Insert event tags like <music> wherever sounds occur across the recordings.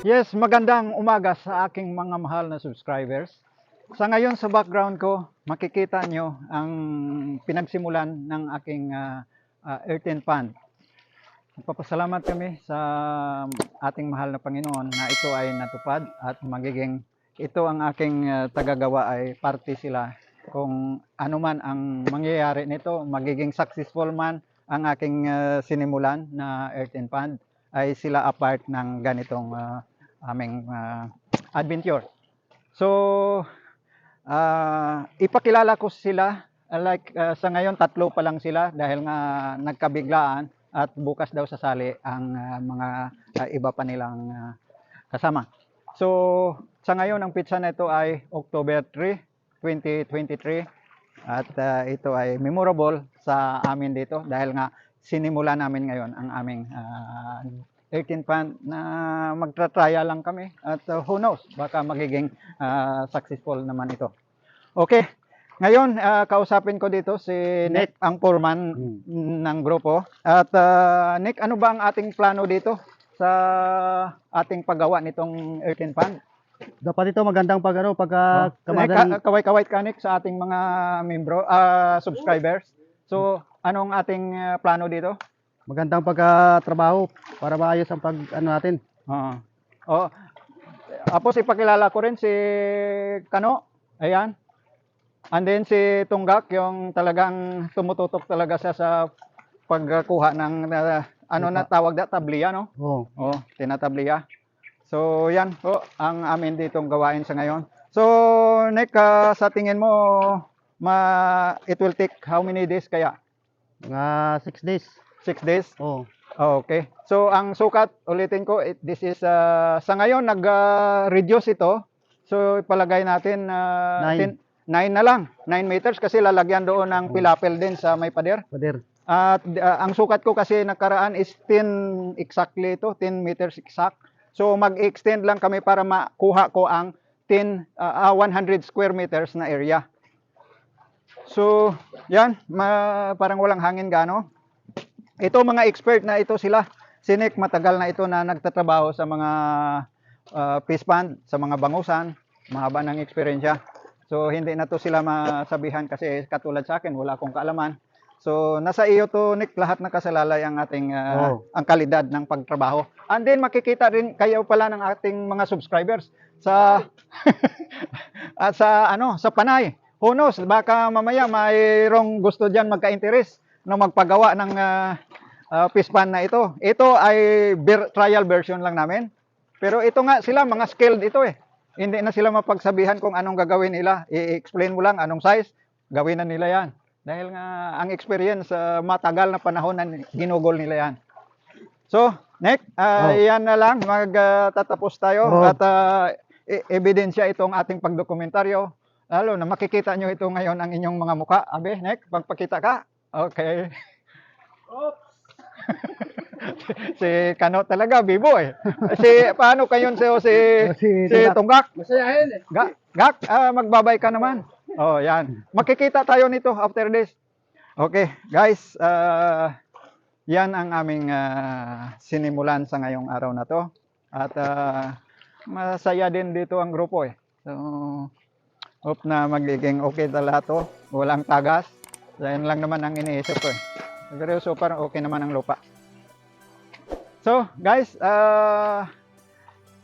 Yes, magandang umaga sa aking mga mahal na subscribers. Sa ngayon sa background ko, makikita nyo ang pinagsimulan ng aking uh, uh, earthen pan. Nagpapasalamat kami sa ating mahal na Panginoon na ito ay natupad at magiging ito ang aking uh, tagagawa ay parte sila. Kung ano man ang mangyayari nito, magiging successful man ang aking uh, sinimulan na earthen pan ay sila apart ng ganitong uh, aming uh, adventure. So, uh, ipakilala ko sila like uh, sa ngayon tatlo pa lang sila dahil nga nagkabiglaan at bukas daw sasali ang uh, mga uh, iba pa nilang uh, kasama. So, sa ngayon ang pizza na ito ay October 3, 2023 at uh, ito ay memorable sa amin dito dahil nga sinimula namin ngayon ang aming uh, 18 pan na magtra-trial lang kami at uh, who knows baka magiging uh, successful naman ito. Okay. Ngayon uh, kausapin ko dito si Nick ang foreman ng grupo. At uh, Nick, ano ba ang ating plano dito sa ating paggawa nitong 18 pan? Dapat ito magandang pag ano, pagka Nick, kamadan. ka- kaway-kaway ka Nick sa ating mga membro, ah, subscribers. So, anong ating uh, plano dito? Magandang pagkatrabaho para maayos ang pag ano natin. Oo. Oh. Tapos ipakilala ko rin si Kano. Ayan. And then si Tunggak, yung talagang tumututok talaga siya sa pagkuha ng uh, ano na tawag na tabliya, no? Oh. Oh, tinatabliya. So, yan po ang amin ditong gawain sa ngayon. So, Nick, ah, sa tingin mo, ma it will take how many days kaya? Mga 6 days. Six days? Oh. Oh, Okay. So ang sukat ulitin ko it, this is uh, sa ngayon nag-reduce ito. So ipalagay natin uh, Nine. 9 na lang, 9 meters kasi lalagyan doon ng pilapel din sa may pader. Pader. At uh, ang sukat ko kasi nakaraan is 10 exactly ito, 10 meters exact. So mag-extend lang kami para makuha ko ang 10 uh, uh, 100 square meters na area. So, yan, ma, parang walang hangin gaano. Ito mga expert na ito sila. Si Nick matagal na ito na nagtatrabaho sa mga uh, fish pond, sa mga bangusan, mahaba ng eksperyensya. So hindi na to sila masabihan kasi katulad sa akin, wala akong kaalaman. So nasa iyo to Nick lahat na kasalalay ang ating uh, Oo. ang kalidad ng pagtrabaho. And then makikita rin kayo pala ng ating mga subscribers sa at <laughs> sa ano, sa Panay. Who knows, baka mamaya mayroong gusto diyan magka-interest na magpagawa ng uh, uh, fish pan na ito. Ito ay ver- trial version lang namin. Pero ito nga sila mga skilled ito eh. Hindi na sila mapagsabihan kung anong gagawin nila. I-explain mo lang anong size, gawin na nila 'yan. Dahil nga ang experience uh, matagal na panahon na ginugol nila 'yan. So, Nick, uh, Oh. yan na lang magtatapos tayo Oh. at uh, e- ebidensya itong ating pagdokumentaryo. Lalo na makikita nyo ito ngayon ang inyong mga muka. Abe, Nick, pagpakita ka. Okay. <laughs> si Kano talaga, bibo eh. Si, paano kayon si, si, Si si Tunggak? Masayahin eh. Gak, gak ah, magbabay ka naman. Oh, yan. Makikita tayo nito after this. Okay, guys, ah, yan ang aming ah, sinimulan sa ngayong araw na to. At ah, masaya din dito ang grupo eh. So, hope na magiging okay talaga to. Walang tagas. Yan lang naman ang iniisip ko eh. Pero so far okay naman ang lupa. So, guys, ah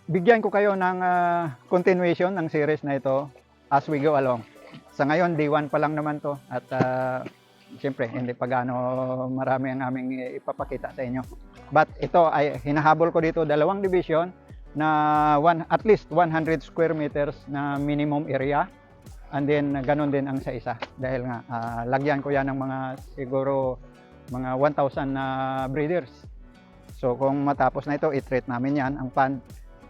bigyan ko kayo ng ah, continuation ng series na ito as we go along. Sa ngayon, day 1 pa lang naman to at uh, siyempre, hindi pa gaano marami ang aming ipapakita sa inyo. But ito ay hinahabol ko dito dalawang division na one, at least 100 square meters na minimum area and then ganun din ang sa isa dahil nga ah, lagyan ko yan ng mga siguro mga 1,000 na breeders. So kung matapos na ito, i-treat namin yan, ang pan.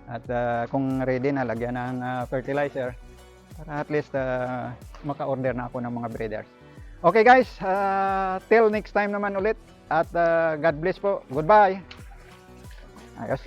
At ah, kung ready na, lagyan ng ah, fertilizer. Para at least ah, maka-order na ako ng mga breeders. Okay guys, ah, till next time naman ulit. At ah, God bless po. Goodbye. Ayos.